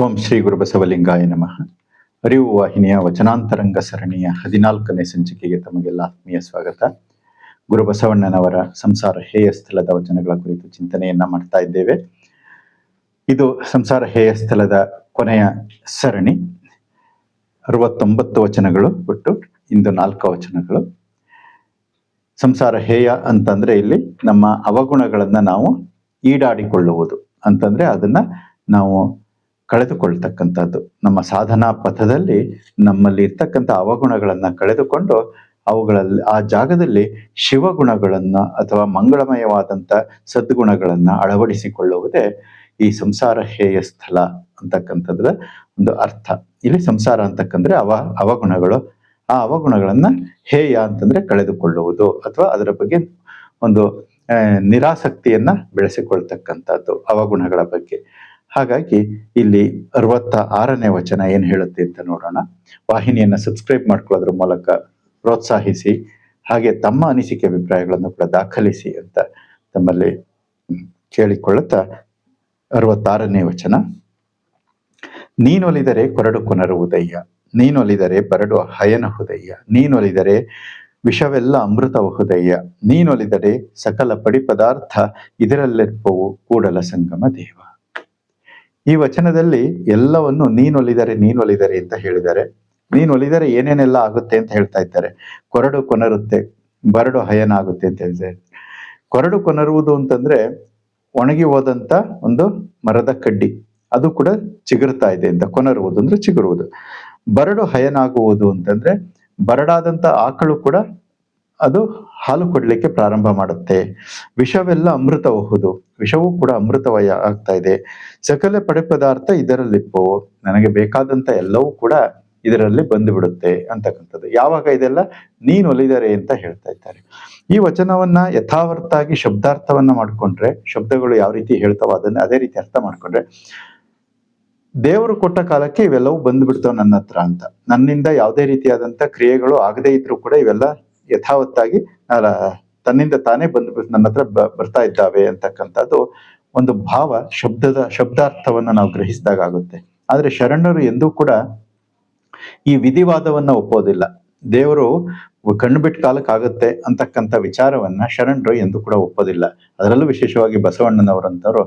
ಓಂ ಶ್ರೀ ಗುರು ಬಸವಲಿಂಗಾಯ ನಮಃ. ಅರಿವು ವಾಹಿನಿಯ ವಚನಾಂತರಂಗ ಸರಣಿಯ ಹದಿನಾಲ್ಕನೇ ಸಂಚಿಕೆಗೆ ತಮಗೆಲ್ಲ ಆತ್ಮೀಯ ಸ್ವಾಗತ. ಗುರು ಬಸವಣ್ಣನವರ ಸಂಸಾರ ಹೇಯ ಸ್ಥಳದ ವಚನಗಳ ಕುರಿತು ಚಿಂತನೆಯನ್ನ ಮಾಡ್ತಾ ಇದ್ದೇವೆ. ಇದು ಸಂಸಾರ ಹೇಯ ಸ್ಥಳದ ಕೊನೆಯ ಸರಣಿ. ಅರವತ್ತೊಂಬತ್ತು ವಚನಗಳು ಒಟ್ಟು, ಇಂದು ನಾಲ್ಕು ವಚನಗಳು. ಸಂಸಾರ ಹೇಯ ಅಂತಂದ್ರೆ ಇಲ್ಲಿ ನಮ್ಮ ಅವಗುಣಗಳನ್ನ ನಾವು ಈಡಾಡಿಕೊಳ್ಳುವುದು. ಅಂತಂದ್ರೆ ಅದನ್ನ ನಾವು ಕಳೆದುಕೊಳ್ತಕ್ಕಂಥದ್ದು. ನಮ್ಮ ಸಾಧನಾ ಪಥದಲ್ಲಿ ನಮ್ಮಲ್ಲಿ ಇರ್ತಕ್ಕಂಥ ಅವಗುಣಗಳನ್ನ ಕಳೆದುಕೊಂಡು ಅವುಗಳಲ್ಲಿ ಆ ಜಾಗದಲ್ಲಿ ಶಿವಗುಣಗಳನ್ನು ಅಥವಾ ಮಂಗಳಮಯವಾದಂಥ ಸದ್ಗುಣಗಳನ್ನು ಅಳವಡಿಸಿಕೊಳ್ಳುವುದೇ ಈ ಸಂಸಾರ ಹೇಯ ಸ್ಥಳ ಅಂತಕ್ಕಂಥದ್ರ ಒಂದು ಅರ್ಥ. ಇಲ್ಲಿ ಸಂಸಾರ ಅಂತಕ್ಕಂದ್ರೆ ಅವ, ಅವಗುಣಗಳು. ಆ ಅವಗುಣಗಳನ್ನು ಹೇಯ ಅಂತಂದ್ರೆ ಕಳೆದುಕೊಳ್ಳುವುದು ಅಥವಾ ಅದರ ಬಗ್ಗೆ ಒಂದು ನಿರಾಸಕ್ತಿಯನ್ನ ಬೆಳೆಸಿಕೊಳ್ತಕ್ಕಂಥದ್ದು ಅವಗುಣಗಳ ಬಗ್ಗೆ. ಹಾಗಾಗಿ ಇಲ್ಲಿ ಅರವತ್ತ ಆರನೇ ವಚನ ಏನ್ ಹೇಳುತ್ತೆ ಅಂತ ನೋಡೋಣ. ವಾಹಿನಿಯನ್ನ ಸಬ್ಸ್ಕ್ರೈಬ್ ಮಾಡ್ಕೊಳ್ಳೋದ್ರ ಮೂಲಕ ಪ್ರೋತ್ಸಾಹಿಸಿ, ಹಾಗೆ ತಮ್ಮ ಅನಿಸಿಕೆ ಅಭಿಪ್ರಾಯಗಳನ್ನು ಕೂಡ ದಾಖಲಿಸಿ ಅಂತ ತಮ್ಮಲ್ಲಿ ಕೇಳಿಕೊಳ್ಳುತ್ತಾ ಅರವತ್ತಾರನೇ ವಚನ. ನೀನೊಲಿದರೆ ಕೊರಡು ಕೊನರುವುದಯ್ಯ ನೀನೊಲಿದರೆ ಬರಡು ಹಯನಹುದಯ್ಯ ನೀನೊಲಿದರೆ ವಿಷವೆಲ್ಲ ಅಮೃತವಹುದಯ್ಯ ನೀನೊಲಿದರೆ ಸಕಲ ಪಡಿ ಪದಾರ್ಥ ಇದರಲ್ಲಿರ್ಪವು ಕೂಡಲ ಸಂಗಮ ದೇವ. ಈ ವಚನದಲ್ಲಿ ಎಲ್ಲವನ್ನು ನೀನೊಲಿದರೆ ನೀನೊಲಿದರೆ ಅಂತ ಹೇಳಿದ್ದಾರೆ. ನೀನೊಲಿದರೆ ಏನೇನೆಲ್ಲ ಆಗುತ್ತೆ ಅಂತ ಹೇಳ್ತಾ ಇದ್ದಾರೆ. ಕೊರಡು ಕೊನರುತ್ತೆ, ಬರಡು ಹಯನ ಆಗುತ್ತೆ ಅಂತ ಹೇಳಿದ್ದಾರೆ. ಕೊರಡು ಕೊನರುವುದು ಅಂತಂದ್ರೆ ಒಣಗಿ ಹೋದಂತ ಒಂದು ಮರದ ಕಡ್ಡಿ, ಅದು ಕೂಡ ಚಿಗುರ್ತಾ ಇದೆ ಅಂತ, ಕೊನರುವುದು ಅಂದ್ರೆ ಚಿಗುರುವುದು. ಬರಡು ಹಯನಾಗುವುದು ಅಂತಂದ್ರೆ ಬರಡಾದಂತ ಆಕಳು ಕೂಡ ಅದು ಹಾಲು ಕೊಡ್ಲಿಕ್ಕೆ ಪ್ರಾರಂಭ ಮಾಡುತ್ತೆ. ವಿಷವೆಲ್ಲ ಅಮೃತಬಹುದು ವಿಷವೂ ಕೂಡ ಅಮೃತವಯ ಆಗ್ತಾ ಇದೆ. ಸಕಲ ಪಡೆ ಪದಾರ್ಥ ಇದರಲ್ಲಿಪ್ಪು ನನಗೆ ಬೇಕಾದಂತ ಎಲ್ಲವೂ ಕೂಡ ಇದರಲ್ಲಿ ಬಂದು ಬಿಡುತ್ತೆ ಅಂತಕ್ಕಂಥದ್ದು. ಯಾವಾಗ ಇದೆಲ್ಲ? ನೀನು ಒಲಿದರೆ ಅಂತ ಹೇಳ್ತಾ ಇದ್ದಾರೆ. ಈ ವಚನವನ್ನ ಯಥಾವರ್ತಾಗಿ ಶಬ್ದಾರ್ಥವನ್ನ ಮಾಡ್ಕೊಂಡ್ರೆ, ಶಬ್ದಗಳು ಯಾವ ರೀತಿ ಹೇಳ್ತಾವೋ ಅದನ್ನ ಅದೇ ರೀತಿ ಅರ್ಥ ಮಾಡ್ಕೊಂಡ್ರೆ, ದೇವರು ಕೊಟ್ಟ ಕಾಲಕ್ಕೆ ಇವೆಲ್ಲವೂ ಬಂದ್ಬಿಡ್ತಾವ ನನ್ನ ಹತ್ರ ಅಂತ. ನನ್ನಿಂದ ಯಾವುದೇ ರೀತಿಯಾದಂತ ಕ್ರಿಯೆಗಳು ಆಗದೇ ಇದ್ರೂ ಕೂಡ ಇವೆಲ್ಲ ಯಥಾವತ್ತಾಗಿ ತನ್ನಿಂದ ತಾನೇ ಬಂದು ನನ್ನ ಹತ್ರ ಬರ್ತಾ ಇದ್ದಾವೆ ಅಂತಕ್ಕಂಥದ್ದು ಒಂದು ಭಾವ ಶಬ್ದದ, ಶಬ್ದಾರ್ಥವನ್ನು ನಾವು ಗ್ರಹಿಸಿದಾಗ ಆಗುತ್ತೆ. ಆದ್ರೆ ಶರಣರು ಎಂದೂ ಕೂಡ ಈ ವಿಧಿವಾದವನ್ನ ಒಪ್ಪೋದಿಲ್ಲ. ದೇವರು ಕಣ್ಣು ಬಿಟ್ಟು ಕಾಲಕ್ಕಾಗುತ್ತೆ ಅಂತಕ್ಕಂಥ ವಿಚಾರವನ್ನ ಶರಣರು ಎಂದು ಕೂಡ ಒಪ್ಪೋದಿಲ್ಲ. ಅದರಲ್ಲೂ ವಿಶೇಷವಾಗಿ ಬಸವಣ್ಣನವರಂತವರು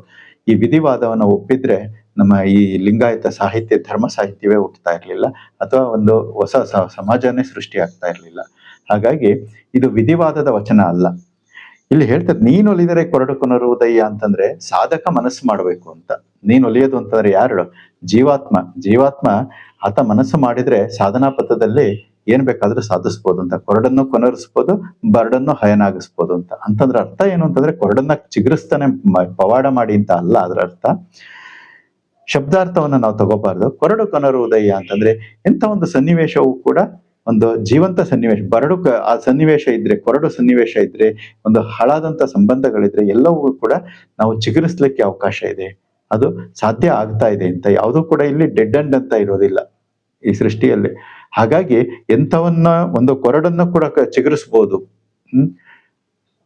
ಈ ವಿಧಿವಾದವನ್ನ ಒಪ್ಪಿದ್ರೆ ನಮ್ಮ ಈ ಲಿಂಗಾಯತ ಸಾಹಿತ್ಯ, ಧರ್ಮ ಸಾಹಿತ್ಯವೇ ಹುಟ್ಟುತ್ತಾ ಇರಲಿಲ್ಲ ಅಥವಾ ಒಂದು ಹೊಸ ಸಮಾಜನೇ ಸೃಷ್ಟಿ ಆಗ್ತಾ ಇರಲಿಲ್ಲ. ಹಾಗಾಗಿ ಇದು ವಿಧಿವಾದದ ವಚನ ಅಲ್ಲ. ಇಲ್ಲಿ ಹೇಳ್ತಾರೆ, ನೀನು ಒಲಿದರೆ ಕೊರಡು ಕೊನರುವುದಯ್ಯ ಅಂತಂದ್ರೆ ಸಾಧಕ ಮನಸ್ಸು ಮಾಡಬೇಕು ಅಂತ. ನೀನು ಒಲಿಯೋದು ಅಂತಂದ್ರೆ ಯಾರು ಜೀವಾತ್ಮ. ಜೀವಾತ್ಮ ಆತ ಮನಸ್ಸು ಮಾಡಿದ್ರೆ ಸಾಧನಾ ಪಥದಲ್ಲಿ ಏನ್ ಬೇಕಾದ್ರೂ ಸಾಧಿಸ್ಬೋದು ಅಂತ. ಕೊರಡನ್ನು ಕೊನರಿಸ್ಬೋದು, ಬರಡನ್ನು ಹಯನಾಗಿಸ್ಬೋದು ಅಂತ. ಅಂತಂದ್ರೆ ಅರ್ಥ ಏನು ಅಂತಂದ್ರೆ ಕೊರಡನ್ನ ಚಿಗುರಿಸ್ತಾನೆ ಪವಾಡ ಮಾಡಿ ಅಂತ ಅಲ್ಲ ಅದರ ಅರ್ಥ. ಶಬ್ದಾರ್ಥವನ್ನು ನಾವು ತಗೋಬಾರ್ದು. ಕೊರಡು ಕೊನರುವುದಯ್ಯ ಅಂತಂದ್ರೆ ಎಂತ ಒಂದು ಸನ್ನಿವೇಶವು ಕೂಡ ಒಂದು ಜೀವಂತ ಸನ್ನಿವೇಶ, ಬರಡು ಆ ಸನ್ನಿವೇಶ ಇದ್ರೆ, ಕೊರಡು ಸನ್ನಿವೇಶ ಇದ್ರೆ, ಒಂದು ಹಾಳಾದಂತ ಸಂಬಂಧಗಳಿದ್ರೆ ಎಲ್ಲವೂ ಕೂಡ ನಾವು ಚಿಗುರಿಸ್ಲಿಕ್ಕೆ ಅವಕಾಶ ಇದೆ. ಅದು ಸಾಧ್ಯ ಆಗ್ತಾ ಇದೆ ಅಂತ. ಯಾವುದೂ ಕೂಡ ಇಲ್ಲಿ ಡೆಡ್ ಅಂಡ್ ಅಂತ ಇರೋದಿಲ್ಲ ಈ ಸೃಷ್ಟಿಯಲ್ಲಿ. ಹಾಗಾಗಿ ಎಂಥವನ್ನ ಒಂದು ಕೊರಡನ್ನು ಕೂಡ ಚಿಗುರಿಸ್ಬೋದು. ಹ್ಮ್?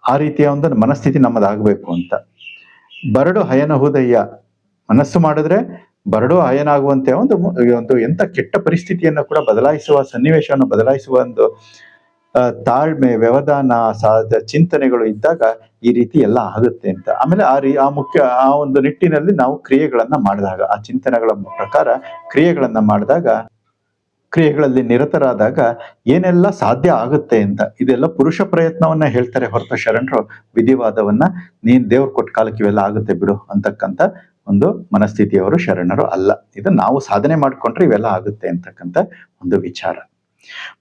ಆ ರೀತಿಯ ಒಂದು ಮನಸ್ಥಿತಿ ನಮ್ಮದಾಗಬೇಕು ಅಂತ. ಬರಡು ಹಯನಹುದಯ್ಯ ಮನಸ್ಸು ಮಾಡಿದ್ರೆ ಬರಡು ಆಯನಾಗುವಂತೆ ಒಂದು ಒಂದು ಎಂತ ಕೆಟ್ಟ ಪರಿಸ್ಥಿತಿಯನ್ನ ಕೂಡ ಬದಲಾಯಿಸುವ, ಸನ್ನಿವೇಶವನ್ನು ಬದಲಾಯಿಸುವ ಒಂದು ತಾಳ್ಮೆ, ವ್ಯವಧಾನ ಸಾಧ ಚಿಂತನೆಗಳು ಇದ್ದಾಗ ಈ ರೀತಿ ಎಲ್ಲ ಆಗುತ್ತೆ ಅಂತ. ಆಮೇಲೆ ಆ ರೀ ಆ ಮುಖ್ಯ, ಆ ಒಂದು ನಿಟ್ಟಿನಲ್ಲಿ ನಾವು ಕ್ರಿಯೆಗಳನ್ನ ಮಾಡಿದಾಗ, ಆ ಚಿಂತನೆಗಳ ಪ್ರಕಾರ ಕ್ರಿಯೆಗಳನ್ನ ಮಾಡಿದಾಗ, ಕ್ರಿಯೆಗಳಲ್ಲಿ ನಿರತರಾದಾಗ ಏನೆಲ್ಲ ಸಾಧ್ಯ ಆಗುತ್ತೆ ಅಂತ. ಇದೆಲ್ಲ ಪುರುಷ ಪ್ರಯತ್ನವನ್ನ ಹೇಳ್ತಾರೆ ಹೊರತು ಶರಣರು. ವಿಧಿವಾದವನ್ನ ನೀನ್ ದೇವ್ರ ಕೊಟ್ಟ ಕಾಲಕ್ಕೆ ಇವೆಲ್ಲ ಆಗುತ್ತೆ ಬಿಡು ಅಂತಕ್ಕಂಥ ಒಂದು ಮನಸ್ಥಿತಿಯವರು ಶರಣರು ಅಲ್ಲ. ಇದು ನಾವು ಸಾಧನೆ ಮಾಡ್ಕೊಂಡ್ರೆ ಇವೆಲ್ಲ ಆಗುತ್ತೆ ಅಂತಕ್ಕಂಥ ಒಂದು ವಿಚಾರ.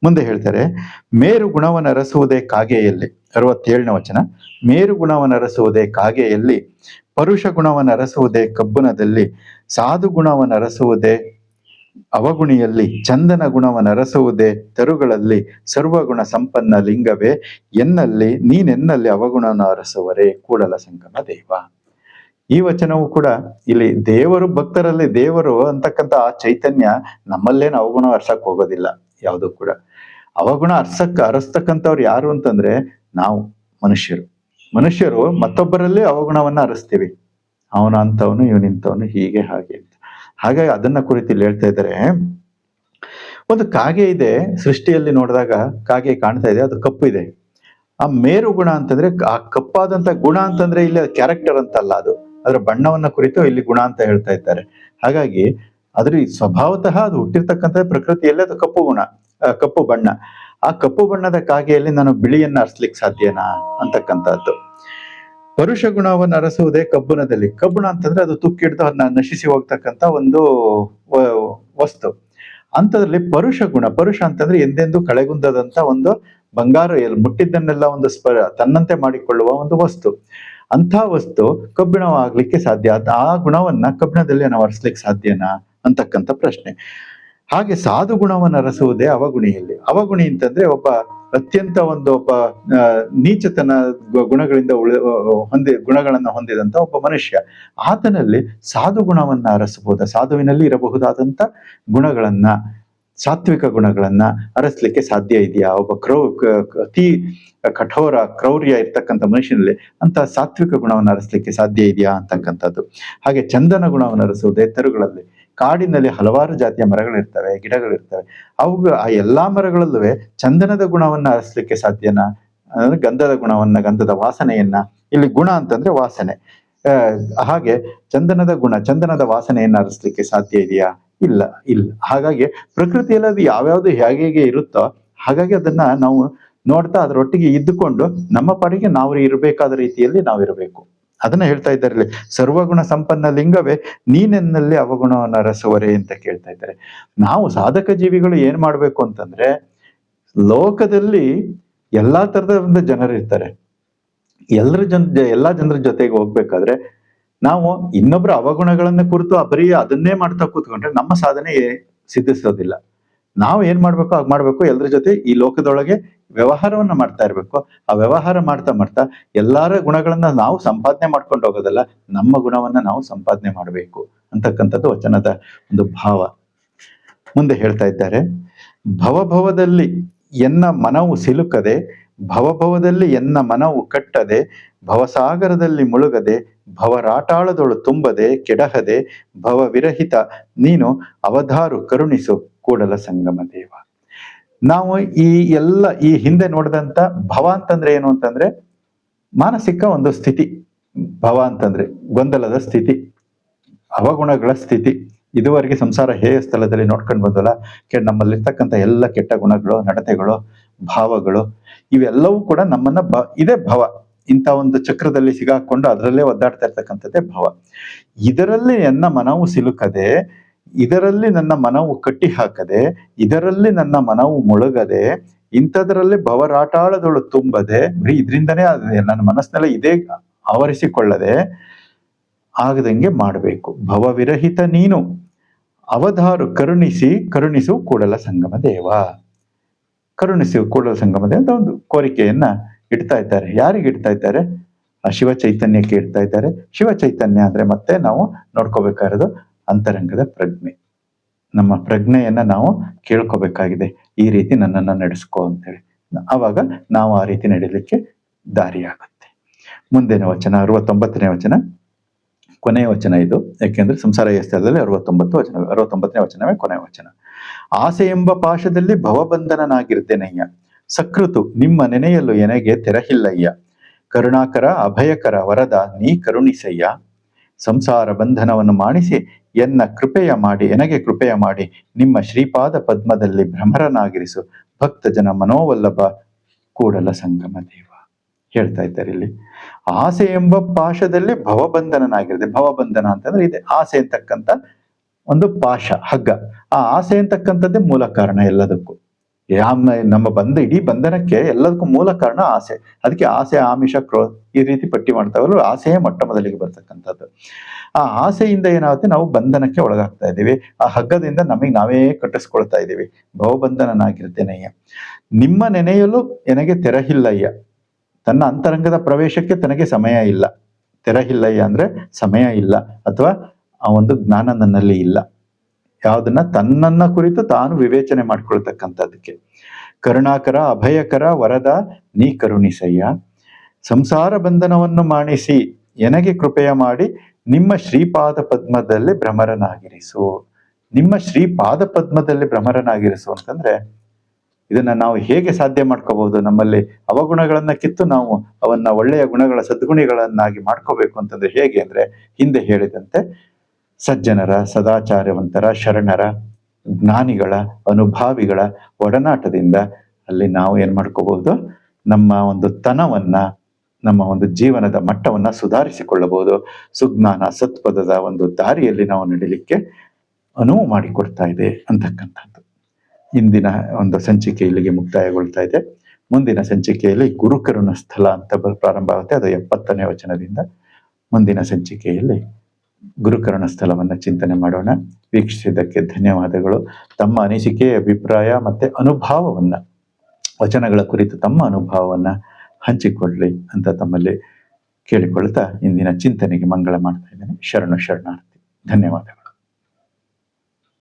ಮುಂದೆ ಹೇಳ್ತಾರೆ, ಮೇರು ಗುಣವನ್ನು ಅರಸುವುದೇ ಕಾಗೆಯಲ್ಲಿ. ಅರವತ್ತೇಳನೇ ವಚನ. ಮೇರು ಗುಣವನ್ನು ಅರಸುವುದೇ ಕಾಗೆಯಲ್ಲಿ. ಪರುಷ ಗುಣವನ್ನು ಅರಸುವುದೇ ಕಬ್ಬುನದಲ್ಲಿ. ಸಾಧು ಗುಣವನ್ನು ಅರಸುವುದೇ ಅವಗುಣಿಯಲ್ಲಿ. ಚಂದನ ಗುಣವನ್ನು ಅರಸುವುದೇ ತರುಗಳಲ್ಲಿ. ಸರ್ವಗುಣ ಸಂಪನ್ನ ಲಿಂಗವೇ ಎನ್ನಲ್ಲಿ, ನೀನೆನ್ನಲ್ಲಿ ಅವಗುಣವನ್ನು ಅರಸುವರೇ. ಕೂಡಲ ಸಂಗಮ ದೇವ. ಈ ವಚನವು ಕೂಡ ಇಲ್ಲಿ ದೇವರು ಭಕ್ತರಲ್ಲಿ ದೇವರು ಅಂತಕ್ಕಂತ ಆ ಚೈತನ್ಯ ನಮ್ಮಲ್ಲೇನು ಅವಗುಣ ಅರ್ಸಕ್ ಹೋಗೋದಿಲ್ಲ, ಯಾವುದು ಕೂಡ. ಅವಗುಣ ಅರ್ಸಕ್ ಅರಸ್ತಕ್ಕಂಥವ್ರು ಯಾರು ಅಂತಂದ್ರೆ ನಾವು, ಮನುಷ್ಯರು. ಮನುಷ್ಯರು ಮತ್ತೊಬ್ಬರಲ್ಲಿ ಅವಗುಣವನ್ನ ಅರಸ್ತೀವಿ ಅವನ ಅಂತವನು ಇವನಿಂತವನು ಹೀಗೆ, ಹಾಗೆ ಅಂತ. ಹಾಗಾಗಿ ಅದನ್ನ ಕುರಿತು ಇಲ್ಲಿ ಹೇಳ್ತಾ ಇದ್ದಾರೆ. ಒಂದು ಕಾಗೆ ಇದೆ, ಸೃಷ್ಟಿಯಲ್ಲಿ ನೋಡಿದಾಗ ಕಾಗೆ ಕಾಣ್ತಾ ಇದೆ, ಅದು ಕಪ್ಪು ಇದೆ. ಆ ಮೇರು ಗುಣ ಅಂತಂದ್ರೆ, ಆ ಕಪ್ಪಾದಂತ ಗುಣ ಅಂತಂದ್ರೆ ಇಲ್ಲಿ ಕ್ಯಾರೆಕ್ಟರ್ ಅಂತಲ್ಲ ಅದು. ಅದರ ಬಣ್ಣವನ್ನ ಕುರಿತು ಇಲ್ಲಿ ಗುಣ ಅಂತ ಹೇಳ್ತಾ ಇದ್ದಾರೆ. ಹಾಗಾಗಿ ಅದ್ರ ಸ್ವಭಾವತಃ ಅದು ಹುಟ್ಟಿರ್ತಕ್ಕಂಥ ಪ್ರಕೃತಿಯಲ್ಲೇ ಅದು ಕಪ್ಪು ಗುಣ ಕಪ್ಪು ಬಣ್ಣ. ಆ ಕಪ್ಪು ಬಣ್ಣದ ಕಾಗೆಯಲ್ಲಿ ನಾನು ಬಿಳಿಯನ್ನ ಅರ್ಸ್ಲಿಕ್ಕೆ ಸಾಧ್ಯನಾ ಅಂತಕ್ಕಂಥದ್ದು. ಪರುಷ ಗುಣವನ್ನು ಅರಸುವುದೇ ಕಬ್ಬುಣದಲ್ಲಿ ಕಬ್ಬುಣ ಅಂತಂದ್ರೆ ಅದು ತುಕ್ಕಿಡ್ದು ಅದನ್ನ ನಶಿಸಿ ಹೋಗ್ತಕ್ಕಂತ ಒಂದು ವಸ್ತು. ಅಂಥದ್ರಲ್ಲಿ ಪರುಷ ಗುಣ, ಪರುಷ ಅಂತಂದ್ರೆ ಎಂದೆಂದೂ ಕಳೆಗುಂದದಂತ ಒಂದು ಬಂಗಾರ ಎಲ್ಲಿ ಮುಟ್ಟಿದ್ದನ್ನೆಲ್ಲ ಒಂದು ಸ್ಪ, ತನ್ನಂತೆ ಮಾಡಿಕೊಳ್ಳುವ ಒಂದು ವಸ್ತು. ಅಂಥ ವಸ್ತು ಕಬ್ಬಿಣವಾಗ್ಲಿಕ್ಕೆ ಸಾಧ್ಯ. ಆ ಗುಣವನ್ನ ಕಬ್ಬಿಣದಲ್ಲಿ ನಾವು ಸಾಧ್ಯನಾ? ಅಂತಕ್ಕಂಥ ಪ್ರಶ್ನೆ. ಹಾಗೆ ಸಾಧು ಗುಣವನ್ನು ಅರಸುವುದೇ ಅವಗುಣಿಯಲ್ಲಿ. ಅವಗುಣಿ ಅಂತಂದ್ರೆ ಒಬ್ಬ ಅತ್ಯಂತ ಒಂದು ಒಬ್ಬ ನೀಚತನ ಗುಣಗಳಿಂದ ಉಳಿ ಹೊಂದಿ, ಗುಣಗಳನ್ನು ಹೊಂದಿದಂತ ಒಬ್ಬ ಮನುಷ್ಯ. ಆತನಲ್ಲಿ ಸಾಧು ಗುಣವನ್ನ ಅರಸಬಹುದ ಸಾಧುವಿನಲ್ಲಿ ಇರಬಹುದಾದಂತ ಗುಣಗಳನ್ನ. ಸಾತ್ವಿಕ ಗುಣಗಳನ್ನ ಅರಸಲಿಕ್ಕೆ ಸಾಧ್ಯ ಇದೆಯಾ? ಒಬ್ಬ ಕ್ರೌ ಅತಿ ಕಠೋರ ಕ್ರೌರ್ಯ ಇರ್ತಕ್ಕಂಥ ಮನುಷ್ಯನಲ್ಲಿ ಅಂತ ಸಾತ್ವಿಕ ಗುಣವನ್ನು ಅರಸಲಿಕ್ಕೆ ಸಾಧ್ಯ ಇದೆಯಾ ಅಂತಕ್ಕಂಥದ್ದು. ಹಾಗೆ ಚಂದನ ಗುಣವನ್ನು ಅರಸುವುದೇ ತರುಗಳಲ್ಲಿ. ಕಾಡಿನಲ್ಲಿ ಹಲವಾರು ಜಾತಿಯ ಮರಗಳಿರ್ತವೆ, ಗಿಡಗಳಿರ್ತವೆ. ಅವು, ಆ ಎಲ್ಲಾ ಮರಗಳಲ್ಲೂ ಚಂದನದ ಗುಣವನ್ನು ಅರಸಲಿಕ್ಕೆ ಸಾಧ್ಯನಾ? ಅಂದ್ರೆ ಗಂಧದ ಗುಣವನ್ನ, ಗಂಧದ ವಾಸನೆಯನ್ನ. ಇಲ್ಲಿ ಗುಣ ಅಂತಂದ್ರೆ ವಾಸನೆ. ಹಾಗೆ ಚಂದನದ ಗುಣ, ಚಂದನದ ವಾಸನೆಯನ್ನ ಅರಸ್ಲಿಕ್ಕೆ ಸಾಧ್ಯ ಇದೆಯಾ? ಇಲ್ಲ ಇಲ್ಲ. ಹಾಗಾಗಿ ಪ್ರಕೃತಿಯಲ್ಲಿ ಅದು ಯಾವ್ಯಾವ್ದು ಹೇಗೆ ಹೇಗೆ ಇರುತ್ತೋ ಹಾಗಾಗಿ ಅದನ್ನ ನಾವು ನೋಡ್ತಾ ಅದರೊಟ್ಟಿಗೆ ಇದ್ದುಕೊಂಡು ನಮ್ಮ ಪಾಡಿಗೆ ನಾವು ಇರಬೇಕಾದ ರೀತಿಯಲ್ಲಿ ನಾವು ಇರಬೇಕು. ಅದನ್ನ ಹೇಳ್ತಾ ಇದ್ದಾರೆ ಇಲ್ಲಿ ಸರ್ವಗುಣ ಸಂಪನ್ನ ಲಿಂಗವೇ ನೀನೆನ್ನಲ್ಲಿ ಅವಗುಣವನ್ನು ರಸವರೆ ಅಂತ ಕೇಳ್ತಾ ಇದ್ದಾರೆ. ನಾವು ಸಾಧಕ ಜೀವಿಗಳು ಏನ್ ಮಾಡ್ಬೇಕು ಅಂತಂದ್ರೆ ಲೋಕದಲ್ಲಿ ಎಲ್ಲಾ ತರದ ಒಂದು ಜನರು ಇರ್ತಾರೆ ಎಲ್ಲರ ಜನ, ಎಲ್ಲಾ ಜನರ ಜೊತೆಗೆ ಹೋಗ್ಬೇಕಾದ್ರೆ ನಾವು ಇನ್ನೊಬ್ಬರ ಅವಗುಣಗಳನ್ನ ಕುರಿತು ಬರೀ ಅದನ್ನೇ ಮಾಡ್ತಾ ಕೂತ್ಕೊಂಡ್ರೆ ನಮ್ಮ ಸಾಧನೆ ಸಿದ್ಧಿಸೋದಿಲ್ಲ. ನಾವು ಏನ್ ಮಾಡ್ಬೇಕು, ಹಾಗೆ ಮಾಡ್ಬೇಕು ಎಲ್ಲರ ಜೊತೆ ಈ ಲೋಕದೊಳಗೆ ವ್ಯವಹಾರವನ್ನ ಮಾಡ್ತಾ ಇರ್ಬೇಕು. ಆ ವ್ಯವಹಾರ ಮಾಡ್ತಾ ಮಾಡ್ತಾ ಎಲ್ಲಾರ ಗುಣಗಳನ್ನ ನಾವು ಸಂಪಾದನೆ ಮಾಡ್ಕೊಂಡು ಹೋಗೋದಲ್ಲ, ನಮ್ಮ ಗುಣವನ್ನ ನಾವು ಸಂಪಾದನೆ ಮಾಡಬೇಕು ಅಂತಕ್ಕಂಥದ್ದು ವಚನದ ಒಂದು ಭಾವ. ಮುಂದೆ ಹೇಳ್ತಾ ಇದ್ದಾರೆ, ಭವಭವದಲ್ಲಿ ಎನ್ನ ಮನವು ಸಿಲುಕದೆ ಭವಭವದಲ್ಲಿ ಎನ್ನ ಮನವು ಕಟ್ಟದೆ, ಭವಸಾಗರದಲ್ಲಿ ಮುಳುಗದೆ, ಭವರಾಟಾಳದೊಳು ತುಂಬದೆ, ಕೆಡಹದೆ, ಭವವಿರಹಿತ, ನೀನು ಅವಧಾರು ಕರುಣಿಸು ಕೂಡಲ ಸಂಗಮ ದೇವ. ನಾವು ಈ ಎಲ್ಲ ಈ ಹಿಂದೆ ನೋಡಿದಂತ ಭವ ಅಂತಂದ್ರೆ ಏನು ಅಂತಂದ್ರೆ ಮಾನಸಿಕ ಒಂದು ಸ್ಥಿತಿ. ಭವ ಅಂತಂದ್ರೆ ಗೊಂದಲದ ಸ್ಥಿತಿ, ಅವಗುಣಗಳ ಸ್ಥಿತಿ. ಇದುವರೆಗೆ ಸಂಸಾರ ಹೇಯ ಸ್ಥಳದಲ್ಲಿ ನೋಡ್ಕೊಂಡು ಬಂದಲ್ಲ ಕೆ ನಮ್ಮಲ್ಲಿರ್ತಕ್ಕಂಥ ಎಲ್ಲ ಕೆಟ್ಟ ಗುಣಗಳು, ನಡತೆಗಳು ಭಾವಗಳು ಇವೆಲ್ಲವೂ ಕೂಡ ನಮ್ಮನ್ನ ಬ, ಇದೇ ಭವ. ಇಂಥ ಒಂದು ಚಕ್ರದಲ್ಲಿ ಸಿಗಾಕೊಂಡು ಅದರಲ್ಲೇ ಒದ್ದಾಡ್ತಾ ಇರ್ತಕ್ಕಂಥದ್ದೇ ಭವ. ಇದರಲ್ಲಿ ನನ್ನ ಮನವು ಸಿಲುಕದೆ, ಇದರಲ್ಲಿ ನನ್ನ ಮನವು ಕಟ್ಟಿ ಹಾಕದೆ, ಇದರಲ್ಲಿ ನನ್ನ ಮನವು ಮುಳುಗದೆ, ಇಂಥದ್ರಲ್ಲಿ ಭವರಾಟಾಳದೊಳು ತುಂಬದೆ, ಬರೀ ಇದರಿಂದನೇ ನನ್ನ ಮನಸ್ಸಿನೆಲ್ಲ ಇದೇ ಆವರಿಸಿಕೊಳ್ಳದೆ ಆಗದಂಗೆ ಮಾಡಬೇಕು. ಭವವಿರಹಿತ ನೀನು. ಅವಧಾರು ಕರುಣಿಸಿ, ಕರುಣಿಸು ಕೂಡಲ ಸಂಗಮ ದೇವ. ಕರುಣಿಸಿ ಕೂಡಲ ಸಂಗಮದ ಅಂತ ಒಂದು ಕೋರಿಕೆಯನ್ನ ಇಡ್ತಾ ಇದ್ದಾರೆ. ಯಾರಿಗೆ ಇಡ್ತಾ ಇದ್ದಾರೆ? ಆ ಶಿವ ಚೈತನ್ಯಕ್ಕೆ ಇಡ್ತಾ ಇದ್ದಾರೆ. ಶಿವ ಚೈತನ್ಯ ಅಂದ್ರೆ ಮತ್ತೆ ನಾವು ನೋಡ್ಕೋಬೇಕಾಗಿರೋದು ಅಂತರಂಗದ ಪ್ರಜ್ಞೆ. ನಮ್ಮ ಪ್ರಜ್ಞೆಯನ್ನ ನಾವು ಕೇಳ್ಕೋಬೇಕಾಗಿದೆ. ಈ ರೀತಿ ನನ್ನನ್ನು ನಡೆಸ್ಕೋ ಅಂತೇಳಿ. ಆವಾಗ ನಾವು ಆ ರೀತಿ ನಡೀಲಿಕ್ಕೆ ದಾರಿಯಾಗುತ್ತೆ. ಮುಂದಿನ ವಚನ, ಅರವತ್ತೊಂಬತ್ತನೇ ವಚನ. ಕೊನೆಯ ವಚನ ಇದು. ಯಾಕೆಂದ್ರೆ ಸಂಸಾರ ಸ್ಥಳದಲ್ಲಿ ಅರವತ್ತೊಂಬತ್ತು ವಚನ, ಅರವತ್ತೊಂಬತ್ತನೇ ವಚನವೇ ಕೊನೆಯ ವಚನ. ಆಸೆ ಎಂಬ ಪಾಶದಲ್ಲಿ ಭವಬಂಧನನಾಗಿರ್ತೇನಯ್ಯ. ಸಕೃತು ನಿಮ್ಮ ನೆನೆಯಲು ಎನಗೆ ತೆರಹಿಲ್ಲಯ್ಯ. ಕರುಣಾಕರ, ಅಭಯಕರ ವರದ ನೀ ಕರುಣಿಸಯ್ಯ. ಸಂಸಾರ ಬಂಧನವನ್ನು ಮಾಡಿಸಿ, ಎನ್ನ ಕೃಪೆಯ ಮಾಡಿ, ಎನಗೆ ಕೃಪೆಯ ಮಾಡಿ, ನಿಮ್ಮ ಶ್ರೀಪಾದ ಪದ್ಮದಲ್ಲಿ ಭ್ರಮರನಾಗಿರಿಸು. ಭಕ್ತ ಜನ ಮನೋವಲ್ಲಭ, ಕೂಡಲ ಸಂಗಮ ದೇವ. ಹೇಳ್ತಾ ಇದ್ದಾರೆ ಇಲ್ಲಿ. ಆಸೆ ಎಂಬ ಪಾಶದಲ್ಲಿ ಭವಬಂಧನನಾಗಿರುತ್ತೆ ಭವಬಂಧನ ಅಂತಂದ್ರೆ ಇದೆ. ಆಸೆ ಅಂತಕ್ಕಂಥ ಒಂದು ಪಾಶ, ಹಗ್ಗ. ಆ ಆಸೆ ಅಂತಕ್ಕಂಥದ್ದೇ ಮೂಲ ಕಾರಣ ಎಲ್ಲದಕ್ಕೂ. ಯಾಮ ನಮ್ಮ ಬಂಧ ಇಡೀ ಬಂಧನಕ್ಕೆ ಎಲ್ಲದಕ್ಕೂ ಮೂಲ ಕಾರಣ ಆಸೆ. ಅದಕ್ಕೆ ಆಸೆ, ಆಮಿಷ, ಕ್ರೋ, ಈ ರೀತಿ ಪಟ್ಟಿ ಮಾಡ್ತಾವಲ್ಲ, ಆಸೆಯೇ ಮೊಟ್ಟ ಮೊದಲಿಗೆ ಬರ್ತಕ್ಕಂಥದ್ದು. ಆ ಆಸೆಯಿಂದ ಏನಾಗುತ್ತೆ, ನಾವು ಬಂಧನಕ್ಕೆ ಒಳಗಾಗ್ತಾ ಇದ್ದೀವಿ. ಆ ಹಗ್ಗದಿಂದ ನಮಗೆ ನಾವೇ ಕಟ್ಟಿಸ್ಕೊಳ್ತಾ ಇದ್ದೀವಿ. ಭವಬಂಧನನಾಗಿರ್ತೇನಯ್ಯ ನಿಮ್ಮ ನೆನೆಯಲು ನನಗೆ ತೆರಹಿಲ್ಲಯ್ಯ. ತನ್ನ ಅಂತರಂಗದ ಪ್ರವೇಶಕ್ಕೆ ತನಗೆ ಸಮಯ ಇಲ್ಲ. ತೆರಹಿಲ್ಲಯ್ಯ ಅಂದ್ರೆ ಸಮಯ ಇಲ್ಲ. ಅಥವಾ ಆ ಒಂದು ಜ್ಞಾನ ನನ್ನಲ್ಲಿ ಇಲ್ಲ. ಯಾವುದನ್ನ ತನ್ನನ್ನ ಕುರಿತು ತಾನು ವಿವೇಚನೆ ಮಾಡ್ಕೊಳ್ತಕ್ಕಂಥದ್ದಕ್ಕೆ. ಕರುಣಾಕರ, ಅಭಯಕರ, ವರದ, ನೀ ಕರುಣಿಸಯ್ಯ. ಸಂಸಾರ ಬಂಧನವನ್ನು ಮಾಡಿಸಿ ಎನಗೆ ಕೃಪೆಯ ಮಾಡಿ, ನಿಮ್ಮ ಶ್ರೀಪಾದ ಪದ್ಮದಲ್ಲಿ ಭ್ರಮರನಾಗಿರಿಸು. ನಿಮ್ಮ ಶ್ರೀಪಾದ ಪದ್ಮದಲ್ಲಿ ಭ್ರಮರನಾಗಿರಿಸು ಅಂತಂದ್ರೆ, ಇದನ್ನ ನಾವು ಹೇಗೆ ಸಾಧ್ಯ ಮಾಡ್ಕೋಬಹುದು? ನಮ್ಮಲ್ಲಿ ಅವಗುಣಗಳನ್ನ ಕಿತ್ತು ನಾವು ಅವನ್ನ ಒಳ್ಳೆಯ ಗುಣಗಳ ಸದ್ಗುಣಿಗಳನ್ನಾಗಿ ಮಾಡ್ಕೋಬೇಕು ಅಂತಂದ್ರೆ ಹೇಗೆ ಅಂದ್ರೆ, ಹಿಂದೆ ಹೇಳಿದಂತೆ ಸಜ್ಜನರ, ಸದಾಚಾರವಂತರ, ಶರಣರ, ಜ್ಞಾನಿಗಳ, ಅನುಭಾವಿಗಳ ಒಡನಾಟದಿಂದ ಅಲ್ಲಿ ನಾವು ಏನ್ ಮಾಡ್ಕೋಬಹುದು? ನಮ್ಮ ಒಂದು ತನವನ್ನ, ನಮ್ಮ ಒಂದು ಜೀವನದ ಮಟ್ಟವನ್ನ ಸುಧಾರಿಸಿಕೊಳ್ಳಬಹುದು. ಸುಜ್ಞಾನ, ಸತ್ಪದದ ಒಂದು ದಾರಿಯಲ್ಲಿ ನಾವು ನಡಿಲಿಕ್ಕೆ ಅನುವು ಮಾಡಿಕೊಡ್ತಾ ಇದೆ ಅಂತಕ್ಕಂಥದ್ದು. ಇಂದಿನ ಒಂದು ಸಂಚಿಕೆ ಇಲ್ಲಿಗೆ ಮುಕ್ತಾಯಗೊಳ್ತಾ ಇದೆ. ಮುಂದಿನ ಸಂಚಿಕೆಯಲ್ಲಿ ಗುರುಕರುಣ ಸ್ಥಳ ಅಂತ ಪ್ರಾರಂಭ ಆಗುತ್ತೆ. ಅದು ಎಪ್ಪತ್ತನೇ ವಚನದಿಂದ. ಮುಂದಿನ ಸಂಚಿಕೆಯಲ್ಲಿ ಗುರುಕರಣ ಸ್ಥಳವನ್ನು ಚಿಂತನೆ ಮಾಡೋಣ. ವೀಕ್ಷಿಸಿದ್ದಕ್ಕೆ ಧನ್ಯವಾದಗಳು. ತಮ್ಮ ಅನಿಸಿಕೆ, ಅಭಿಪ್ರಾಯ ಮತ್ತೆ ಅನುಭವವನ್ನು, ವಚನಗಳ ಕುರಿತು ತಮ್ಮ ಅನುಭವವನ್ನು ಹಂಚಿಕೊಳ್ಳಿ ಅಂತ ತಮ್ಮಲ್ಲಿ ಕೇಳಿಕೊಳ್ತಾ ಇಂದಿನ ಚಿಂತನೆಗೆ ಮಂಗಳ ಮಾಡ್ತಾ ಇದ್ದೇನೆ. ಶರಣು ಶರಣಾರ್ಥಿ. ಧನ್ಯವಾದಗಳು.